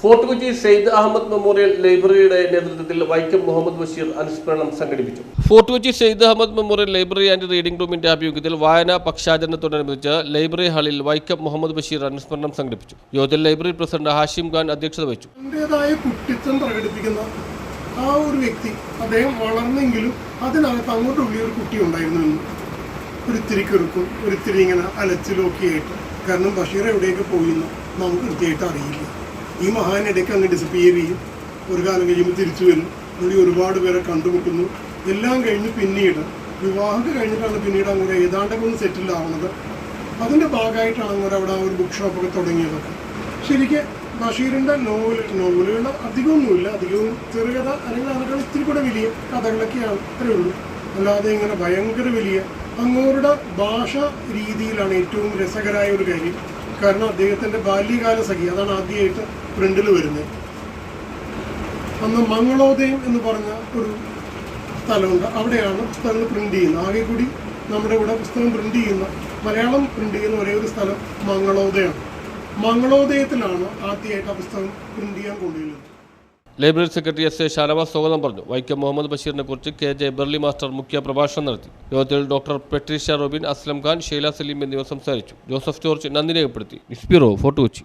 Fort Kochi Syed Ahmed memorial ലൈബ്രറിയുടെ നേതൃത്വത്തിൽ വൈക്കം മുഹമ്മദ് ബഷീർ അനുസ്മരണം സംഘടിപ്പിച്ചു. Fort Kochi Syed Ahmed memorial library and reading റൂമിന്റെ ആഭിമുഖ്യത്തിൽ വായനാ പക്ഷാചരണത്തോടനുബന്ധിച്ച് ലൈബ്രറി ഹാളിൽ വൈക്കം മുഹമ്മദ് ബഷീർ അനുസ്മരണം സംഘടിപ്പിച്ചു. യോഗത്തിൽ ലൈബ്രറി പ്രസിഡന്റ് ഹാഷിം ഖാൻ അധ്യക്ഷത വഹിച്ചു. കുട്ടിത്വം പ്രകടിപ്പിക്കുന്ന ആ ഒരു വ്യക്തി അദ്ദേഹം വളർന്നെങ്കിലും അതിനകത്ത് അങ്ങോട്ടുള്ളിൽ ഒരു കുട്ടി ഉണ്ടായിരുന്നു എന്ന് ഒരിത്തിരി കിറുക്കും ഒരിത്തിരി ഇങ്ങനെ അലച്ചിലൊക്കെ ആയിട്ട് കാരണം ബഷീർ എവിടെയൊക്കെ പോയിന്ന് നമുക്ക് കൃത്യമായിട്ട് അറിയില്ല. ഈ മഹാനിടയ്ക്ക് അങ്ങ് ഡിസപ്പിയർ ചെയ്യും. ഒരു കാലം കഴിയുമ്പോൾ തിരിച്ചു വരും. അതിൽ ഒരുപാട് പേരെ കണ്ടുമുട്ടുന്നു. എല്ലാം കഴിഞ്ഞ് പിന്നീട് വിവാഹം കഴിഞ്ഞിട്ടാണ് പിന്നീട് അങ്ങോട്ട് ഏതാണ്ടൊക്കെ ഒന്ന് സെറ്റിൽ ആവുന്നത്. അതിന്റെ ഭാഗമായിട്ടാണ് അങ്ങോട്ട് അവിടെ ആ ഒരു ബുക്ക് ഷോപ്പൊക്കെ തുടങ്ങിയതൊക്കെ ശരിക്കും ബഷീറിന്റെ നോവൽ നോവലുകൾ അധികമൊന്നുമില്ല. അധികവും ചെറുകഥ അല്ലെങ്കിൽ അതിനേക്കാൾ ഇത്തിരി കൂടെ വലിയ കഥകളൊക്കെയാണ് അത്രേ ഉള്ളൂ. അല്ലാതെ ഇങ്ങനെ ഭയങ്കര വലിയ അങ്ങോരുടെ ഭാഷ രീതിയിലാണ് ഏറ്റവും രസകരമായ ഒരു കാര്യം. കാരണം അദ്ദേഹത്തിന്റെ ബാല്യകാല സഖി അതാണ് ആദ്യമായിട്ട് പ്രിന്റിൽ വരുന്നത്. അന്ന് മംഗളോദയം എന്ന് പറഞ്ഞ ഒരു സ്ഥലമുണ്ട്. അവിടെയാണ് പുസ്തകങ്ങൾ പ്രിന്റ് ചെയ്യുന്നത്. ആകെ കൂടി നമ്മുടെ ഇവിടെ പുസ്തകം പ്രിന്റ് ചെയ്യുന്ന മലയാളം പ്രിന്റ് ചെയ്യുന്ന ഒരേ ഒരു സ്ഥലം മംഗളോദയമാണ്. മംഗളോദയത്തിലാണ് ആദ്യമായിട്ട് ആ പുസ്തകം പ്രിന്റ് ചെയ്യാൻ കൊണ്ടുവരുന്നത്. Library secretary S A Shanavas സ്വാഗതം പറഞ്ഞു. വൈക്കം മുഹമ്മദ് ബഷീറിനെ കുറിച്ച് കെ ജെ ബെർലി മാസ്റ്റർ മുഖ്യ പ്രഭാഷണം നടത്തി. യോഗത്തിൽ doctor Patricia Robin Aslam Khan Sheila Saleem എന്നിവർ സംസാരിച്ചു. ജോസഫ് ജോർജ് നന്ദി രേഖപ്പെടുത്തി. നിസ്പിറോ ഫോർട്ട് കൊച്ചി.